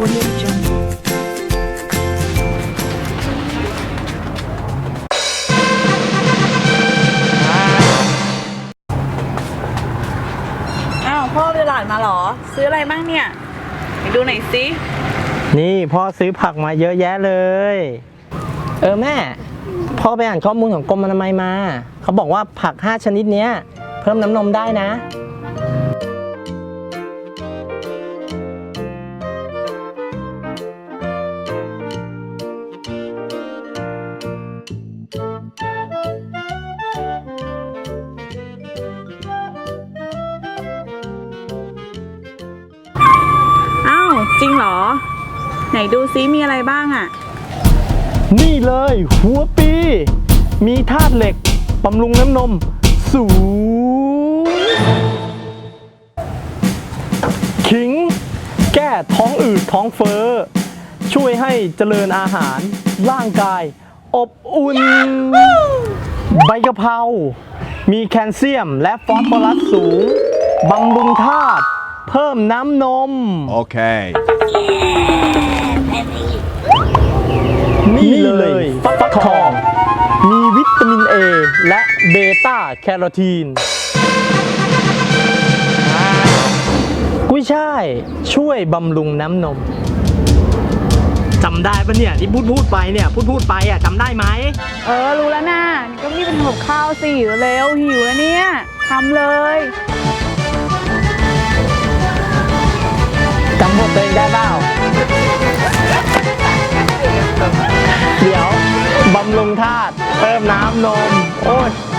อ้าวพ่อเรือหลานมาหรอ ซื้ออะไรบ้างเนี่ยดูหนซินี่พ่อซื้อผักมาเยอะแยะเลย เออแม่ พ่อไปอ่านข้อมูลของกรมอนามัยมา เขาบอกว่าผัก 5 ชนิดนี้เพิ่มน้ำนมได้นะ จริงเหรอ ไหนดูซิมีอะไรบ้างอะนี่เลยหัวปี มีธาตุเหล็กบำรุงน้ำนม สูง ขิง แก้ท้องอืดท้องเฟ้อ ช่วยให้เจริญอาหาร ร่างกาย อบอุ่น ใบกะเพรา มีแคลเซียมและฟอสฟอรัสสูง บำรุงธา เพิ่มน้ำนม Okay. นี่เลยฟักทอง มีวิตามิน A และเบต้าแคโรทีน กุ้ยช่ายช่วยบำรุงน้ำนมจำได้ปะเนี่ยที่พูดพูดไปเนี่ยพูดพูดไปอะจำได้ไหม เออ รู้แล้วนะก็รีบไปทำกับข้าวสิเร็วๆหิวแล้วเนี่ยทำเลย เดี๋ยวบำรุงธาตุเพิ่มน้ำนม โอ้ย